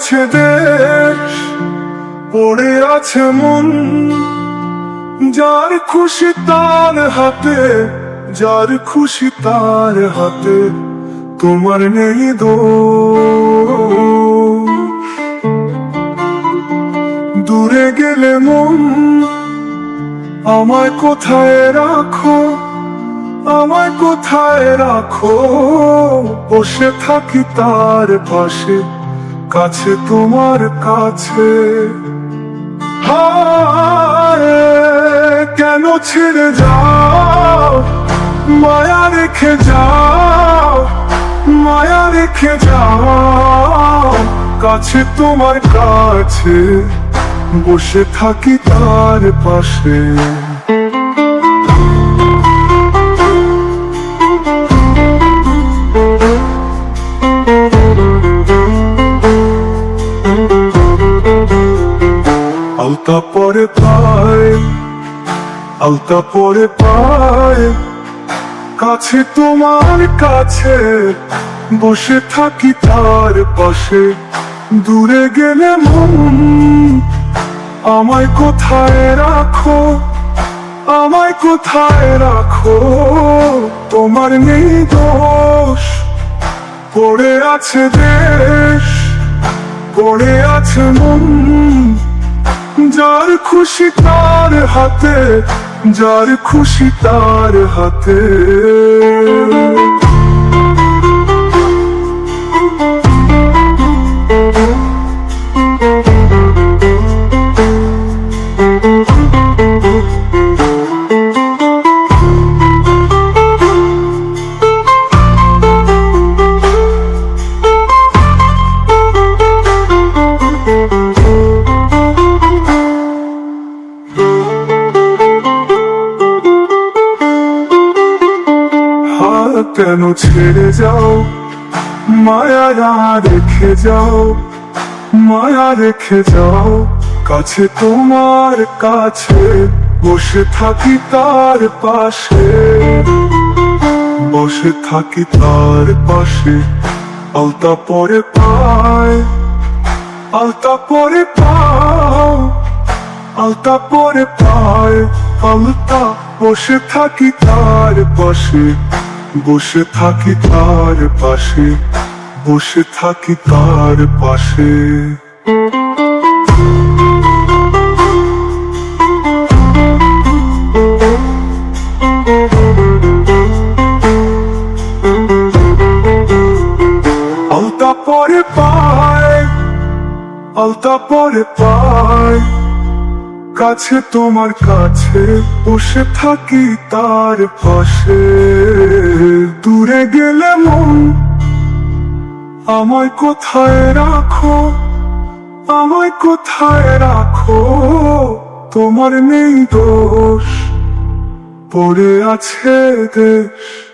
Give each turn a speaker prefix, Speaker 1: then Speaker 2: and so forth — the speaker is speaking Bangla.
Speaker 1: আছে দেশ, পড়ে আছে মন। যার খুশি তার হাতে, যার খুশি তার হাতে তোমার নেই দোষ। দূরে গেলে মন, আমায় কোথায় রাখো? আমায় কোথায় রাখো? বসে থাকি তার পাশে। কাছে, তোমার কাছে। কেন ছেড়ে যাও? মায়া রেখে যাও, মায়া রেখে যাও। কাছে, তোমার কাছে, বসে থাকি তার পাশে। আলতা পরে পায়। কাছে তোমার কাছে বসে থাকি তার পাশে। দূরে গেলে মন আমায় কোথায় রাখো? আমায় কোথায় রাখো? তোমার নেই দোষ। পড়ে আছে দেশ, পড়ে আছে মন। খুশি তার হাতে যার খুশি তার হাতে। কেন ছেড়ে যাও। মায়া রেখে যাও, মায়া রেখে যাও। কাছে তোমার কাছে বসে থাকি তার পাশে। বসে থাকি তার পাশে, আলতা পরে পায়, আলতা পরে পাও। আলতা পরে পায়, আলতা বসে থাকি তার পাশে। বসে থাকি তার পাশে বসে থাকি তার পাশে। আলতা পরে পায় আলতা পরে পায়। কাছে তোমার কাছে বসে থাকি তার পাশে। দূরে গেলে মন আমায় কোথায় রাখো? আমায় কোথায় রাখো? তোমার নেই দোষ, পড়ে আছে দেশ।